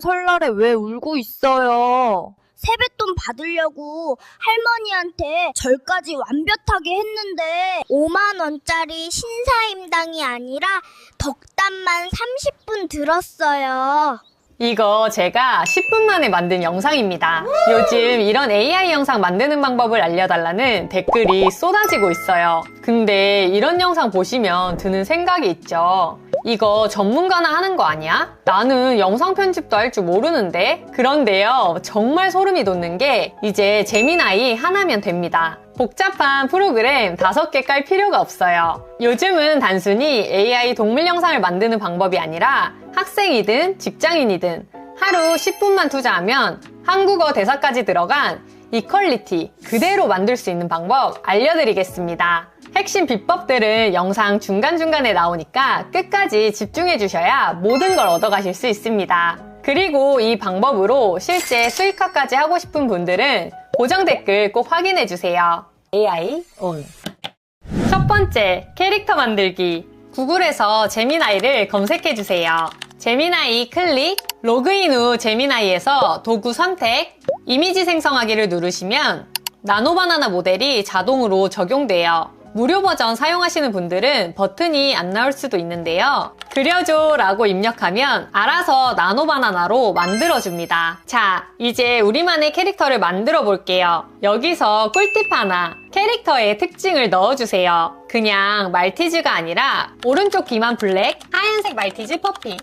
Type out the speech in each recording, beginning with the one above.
설날에 왜 울고 있어요? 세뱃돈 받으려고 할머니한테 절까지 완벽하게 했는데 5만 원짜리 신사임당이 아니라 덕담만 30분 들었어요. 이거 제가 10분 만에 만든 영상입니다. 요즘 이런 AI 영상 만드는 방법을 알려달라는 댓글이 쏟아지고 있어요. 근데 이런 영상 보시면 드는 생각이 있죠. 이거 전문가나 하는 거 아니야? 나는 영상 편집도 할 줄 모르는데? 그런데요, 정말 소름이 돋는 게 이제 재미나이 하나면 됩니다. 복잡한 프로그램 5개 깔 필요가 없어요. 요즘은 단순히 AI 동물 영상을 만드는 방법이 아니라 학생이든 직장인이든 하루 10분만 투자하면 한국어 대사까지 들어간 이퀄리티 그대로 만들 수 있는 방법 알려드리겠습니다. 핵심 비법들은 영상 중간중간에 나오니까 끝까지 집중해 주셔야 모든 걸 얻어가실 수 있습니다. 그리고 이 방법으로 실제 수익화까지 하고 싶은 분들은 고정 댓글 꼭 확인해 주세요. AI on. 첫 번째, 캐릭터 만들기. 구글에서 제미나이를 검색해 주세요. 제미나이 클릭, 로그인 후 제미나이에서 도구 선택, 이미지 생성하기를 누르시면 나노바나나 모델이 자동으로 적용돼요. 무료 버전 사용하시는 분들은 버튼이 안 나올 수도 있는데요. 그려줘 라고 입력하면 알아서 나노바나나로 만들어줍니다. 자, 이제 우리만의 캐릭터를 만들어 볼게요. 여기서 꿀팁 하나. 캐릭터의 특징을 넣어주세요. 그냥 말티즈가 아니라 오른쪽 귀만 블랙, 하얀색 말티즈 퍼피.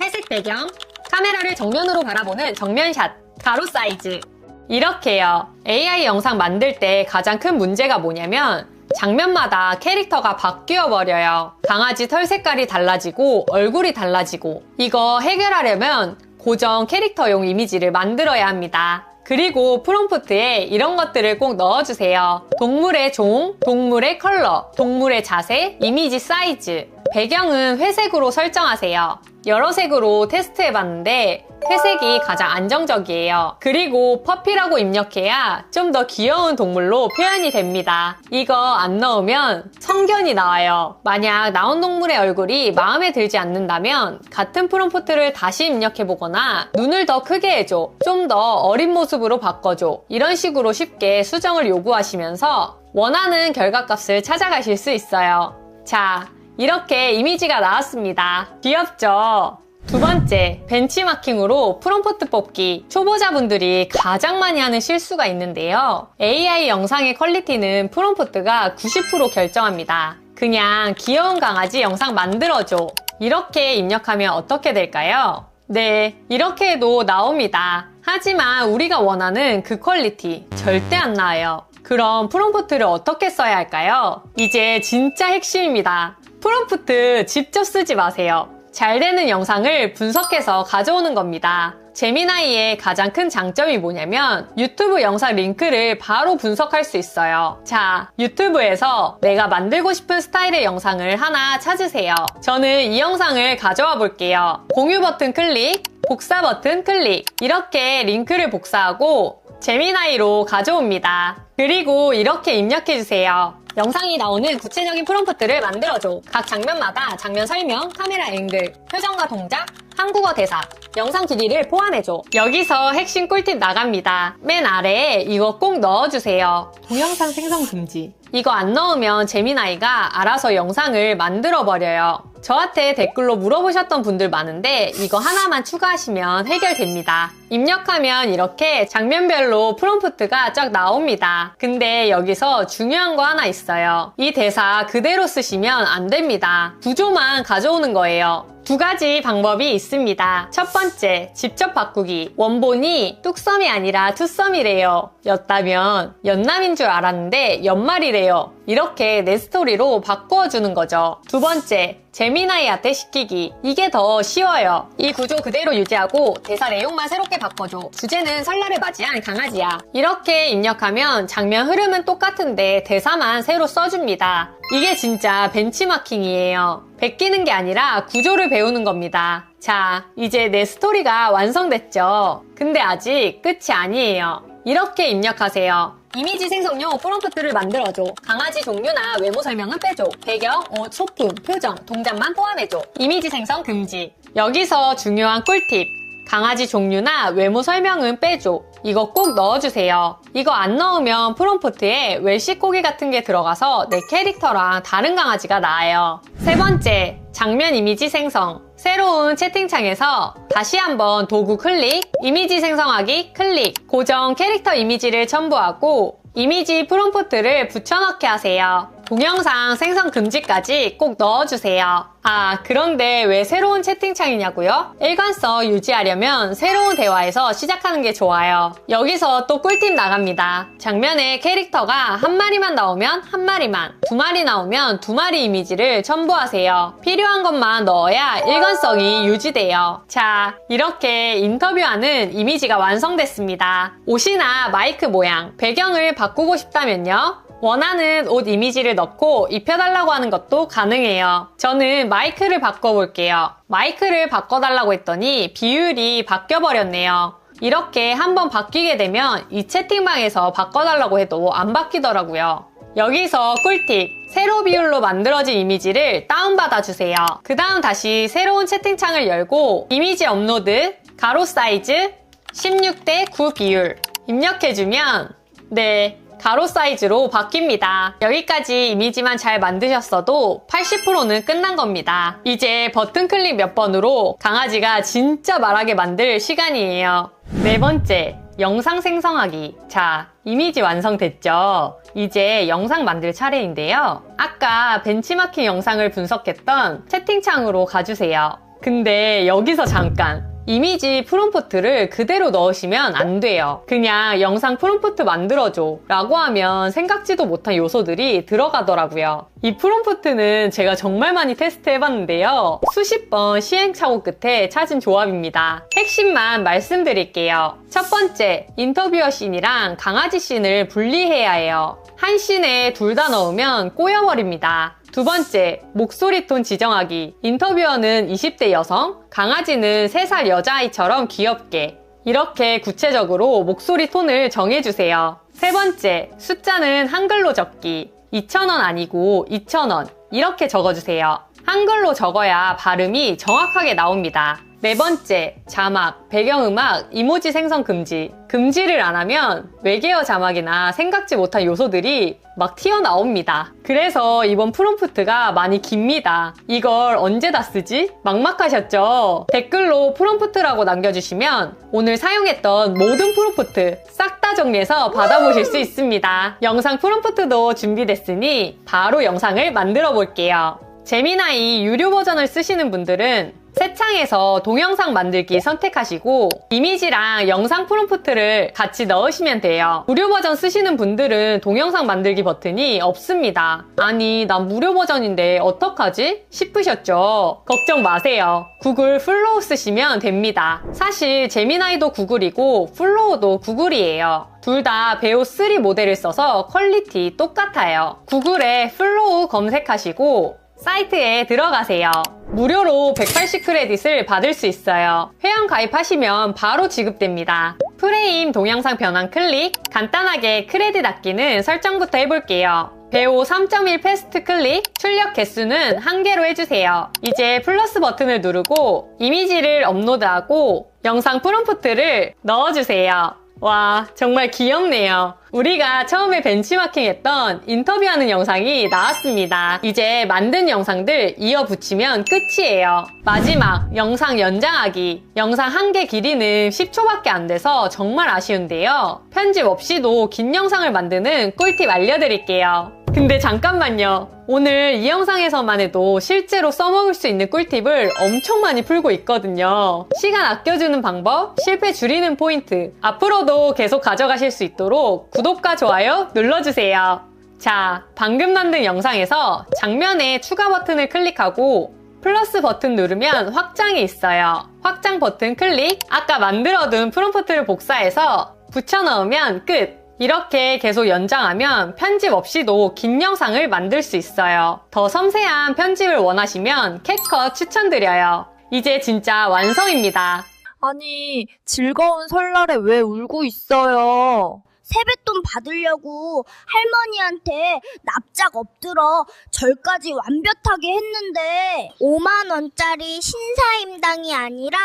회색 배경, 카메라를 정면으로 바라보는 정면샷, 가로 사이즈. 이렇게요. AI 영상 만들 때 가장 큰 문제가 뭐냐면 장면마다 캐릭터가 바뀌어 버려요. 강아지 털 색깔이 달라지고 얼굴이 달라지고 이거 해결하려면 고정 캐릭터용 이미지를 만들어야 합니다. 그리고 프롬프트에 이런 것들을 꼭 넣어주세요. 동물의 종, 동물의 컬러, 동물의 자세, 이미지 사이즈. 배경은 회색으로 설정하세요. 여러 색으로 테스트해봤는데 회색이 가장 안정적이에요. 그리고 퍼피라고 입력해야 좀 더 귀여운 동물로 표현이 됩니다. 이거 안 넣으면 성견이 나와요. 만약 나온 동물의 얼굴이 마음에 들지 않는다면 같은 프롬프트를 다시 입력해보거나 눈을 더 크게 해줘. 좀 더 어린 모습으로 바꿔줘. 이런 식으로 쉽게 수정을 요구하시면서 원하는 결과값을 찾아가실 수 있어요. 자, 이렇게 이미지가 나왔습니다. 귀엽죠? 두 번째, 벤치마킹으로 프롬프트 뽑기. 초보자분들이 가장 많이 하는 실수가 있는데요. AI 영상의 퀄리티는 프롬프트가 90% 결정합니다. 그냥 귀여운 강아지 영상 만들어줘. 이렇게 입력하면 어떻게 될까요? 네, 이렇게 해도 나옵니다. 하지만 우리가 원하는 그 퀄리티 절대 안 나와요. 그럼 프롬프트를 어떻게 써야 할까요? 이제 진짜 핵심입니다. 프롬프트 직접 쓰지 마세요. 잘 되는 영상을 분석해서 가져오는 겁니다. 제미나이의 가장 큰 장점이 뭐냐면 유튜브 영상 링크를 바로 분석할 수 있어요. 자, 유튜브에서 내가 만들고 싶은 스타일의 영상을 하나 찾으세요. 저는 이 영상을 가져와 볼게요. 공유 버튼 클릭, 복사 버튼 클릭. 이렇게 링크를 복사하고 제미나이로 가져옵니다. 그리고 이렇게 입력해주세요. 영상이 나오는 구체적인 프롬프트를 만들어줘. 각 장면마다 장면 설명, 카메라 앵글, 표정과 동작, 한국어 대사, 영상 길이를 포함해줘. 여기서 핵심 꿀팁 나갑니다. 맨 아래에 이거 꼭 넣어주세요. 동영상 생성 금지. 이거 안 넣으면 재미나이가 알아서 영상을 만들어버려요. 저한테 댓글로 물어보셨던 분들 많은데 이거 하나만 추가하시면 해결됩니다. 입력하면 이렇게 장면별로 프롬프트가 쫙 나옵니다. 근데 여기서 중요한 거 하나 있어요. 이 대사 그대로 쓰시면 안 됩니다. 구조만 가져오는 거예요. 두 가지 방법이 있습니다. 첫 번째, 직접 바꾸기. 원본이 뚝섬이 아니라 투섬이래요. 였다면 연남인 줄 알았는데 연말이래요. 이렇게 내 스토리로 바꾸어주는 거죠. 두 번째, 제미나이한테 시키기. 이게 더 쉬워요. 이 구조 그대로 유지하고 대사 내용만 새롭게 바꿔줘. 주제는 설날을 맞이한 강아지야. 이렇게 입력하면 장면 흐름은 똑같은데 대사만 새로 써줍니다. 이게 진짜 벤치마킹이에요. 베끼는 게 아니라 구조를 배우는 겁니다. 자, 이제 내 스토리가 완성됐죠? 근데 아직 끝이 아니에요. 이렇게 입력하세요. 이미지 생성용 프롬프트를 만들어줘. 강아지 종류나 외모 설명은 빼줘. 배경, 옷, 소품, 표정, 동작만 포함해줘. 이미지 생성 금지. 여기서 중요한 꿀팁. 강아지 종류나 외모 설명은 빼줘. 이거 꼭 넣어주세요. 이거 안 넣으면 프롬프트에 웰시코기 같은 게 들어가서 내 캐릭터랑 다른 강아지가 나와요. 세 번째, 장면 이미지 생성. 새로운 채팅창에서 다시 한번 도구 클릭, 이미지 생성하기 클릭, 고정 캐릭터 이미지를 첨부하고 이미지 프롬프트를 붙여넣기 하세요. 동영상 생성 금지까지 꼭 넣어주세요. 아, 그런데 왜 새로운 채팅창이냐고요? 일관성 유지하려면 새로운 대화에서 시작하는 게 좋아요. 여기서 또 꿀팁 나갑니다. 장면에 캐릭터가 한 마리만 나오면 한 마리만, 두 마리 나오면 두 마리 이미지를 첨부하세요. 필요한 것만 넣어야 일관성이 유지돼요. 자, 이렇게 인터뷰하는 이미지가 완성됐습니다. 옷이나 마이크 모양, 배경을 바꾸고 싶다면요. 원하는 옷 이미지를 넣고 입혀달라고 하는 것도 가능해요. 저는 마이크를 바꿔볼게요. 마이크를 바꿔달라고 했더니 비율이 바뀌어버렸네요. 이렇게 한번 바뀌게 되면 이 채팅방에서 바꿔달라고 해도 안 바뀌더라고요. 여기서 꿀팁! 세로 비율로 만들어진 이미지를 다운받아 주세요. 그 다음 다시 새로운 채팅창을 열고 이미지 업로드, 가로 사이즈, 16대 9 비율 입력해주면 네, 가로 사이즈로 바뀝니다. 여기까지 이미지만 잘 만드셨어도 80%는 끝난 겁니다. 이제 버튼 클릭 몇 번으로 강아지가 진짜 말하게 만들 시간이에요. 네 번째, 영상 생성하기. 자, 이미지 완성됐죠? 이제 영상 만들 차례인데요. 아까 벤치마킹 영상을 분석했던 채팅창으로 가주세요. 근데 여기서 잠깐. 이미지 프롬프트를 그대로 넣으시면 안 돼요. 그냥 영상 프롬프트 만들어줘 라고 하면 생각지도 못한 요소들이 들어가더라고요. 이 프롬프트는 제가 정말 많이 테스트 해봤는데요. 수십 번 시행착오 끝에 찾은 조합입니다. 핵심만 말씀드릴게요. 첫 번째, 인터뷰어 씬이랑 강아지 씬을 분리해야 해요. 한 씬에 둘 다 넣으면 꼬여버립니다. 두 번째, 목소리 톤 지정하기. 인터뷰어는 20대 여성, 강아지는 3살 여자아이처럼 귀엽게. 이렇게 구체적으로 목소리 톤을 정해주세요. 세 번째, 숫자는 한글로 적기. 2,000원 아니고 2,000원. 이렇게 적어주세요. 한글로 적어야 발음이 정확하게 나옵니다. 네 번째, 자막, 배경음악, 이모지 생성 금지. 금지를 안 하면 외계어 자막이나 생각지 못한 요소들이 막 튀어나옵니다. 그래서 이번 프롬프트가 많이 깁니다. 이걸 언제 다 쓰지? 막막하셨죠? 댓글로 프롬프트라고 남겨주시면 오늘 사용했던 모든 프롬프트 싹 다 정리해서 받아보실 수 있습니다. 영상 프롬프트도 준비됐으니 바로 영상을 만들어 볼게요. 재미나이 유료 버전을 쓰시는 분들은 새 창에서 동영상 만들기 선택하시고 이미지랑 영상 프롬프트를 같이 넣으시면 돼요. 무료 버전 쓰시는 분들은 동영상 만들기 버튼이 없습니다. 아니 난 무료 버전인데 어떡하지? 싶으셨죠? 걱정 마세요. 구글 플로우 쓰시면 됩니다. 사실 재미나이도 구글이고 플로우도 구글이에요. 둘다 베오 3 모델을 써서 퀄리티 똑같아요. 구글에 플로우 검색하시고 사이트에 들어가세요. 무료로 180 크레딧을 받을 수 있어요. 회원 가입하시면 바로 지급됩니다. 프레임 동영상 변환 클릭, 간단하게 크레딧 아끼는 설정부터 해볼게요. 배우 3.1 패스트 클릭, 출력 개수는 한 개로 해주세요. 이제 플러스 버튼을 누르고 이미지를 업로드하고 영상 프롬프트를 넣어주세요. 와, 정말 귀엽네요. 우리가 처음에 벤치마킹 했던 인터뷰하는 영상이 나왔습니다. 이제 만든 영상들 이어 붙이면 끝이에요. 마지막, 영상 연장하기. 영상 한 개 길이는 10초밖에 안 돼서 정말 아쉬운데요. 편집 없이도 긴 영상을 만드는 꿀팁 알려드릴게요. 근데 잠깐만요. 오늘 이 영상에서만 해도 실제로 써먹을 수 있는 꿀팁을 엄청 많이 풀고 있거든요. 시간 아껴주는 방법, 실패 줄이는 포인트, 앞으로도 계속 가져가실 수 있도록 구독과 좋아요 눌러주세요. 자, 방금 만든 영상에서 장면에 추가 버튼을 클릭하고 플러스 버튼 누르면 확장이 있어요. 확장 버튼 클릭, 아까 만들어둔 프롬프트를 복사해서 붙여 넣으면 끝! 이렇게 계속 연장하면 편집 없이도 긴 영상을 만들 수 있어요. 더 섬세한 편집을 원하시면 캣컷 추천드려요. 이제 진짜 완성입니다. 아니, 즐거운 설날에 왜 울고 있어요? 세뱃돈 받으려고 할머니한테 납작 엎드러 절까지 완벽하게 했는데 5만 원짜리 신사임당이 아니라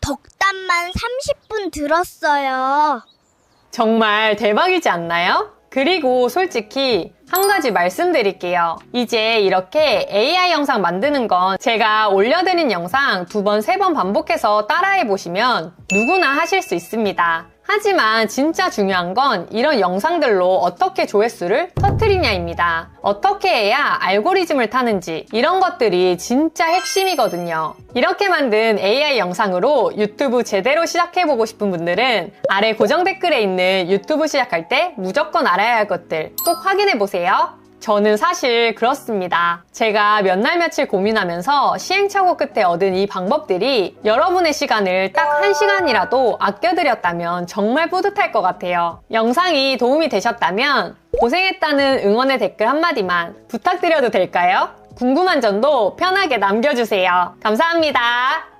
덕담만 30분 들었어요. 정말 대박이지 않나요? 그리고 솔직히 한 가지 말씀드릴게요. 이제 이렇게 AI 영상 만드는 건 제가 올려드린 영상 두 번, 세 번 반복해서 따라해 보시면 누구나 하실 수 있습니다. 하지만 진짜 중요한 건 이런 영상들로 어떻게 조회수를 터트리냐입니다. 어떻게 해야 알고리즘을 타는지 이런 것들이 진짜 핵심이거든요. 이렇게 만든 AI 영상으로 유튜브 제대로 시작해보고 싶은 분들은 아래 고정 댓글에 있는 유튜브 시작할 때 무조건 알아야 할 것들 꼭 확인해보세요. 저는 사실 그렇습니다. 제가 몇 날 며칠 고민하면서 시행착오 끝에 얻은 이 방법들이 여러분의 시간을 딱 한 시간이라도 아껴드렸다면 정말 뿌듯할 것 같아요. 영상이 도움이 되셨다면 고생했다는 응원의 댓글 한마디만 부탁드려도 될까요? 궁금한 점도 편하게 남겨주세요. 감사합니다.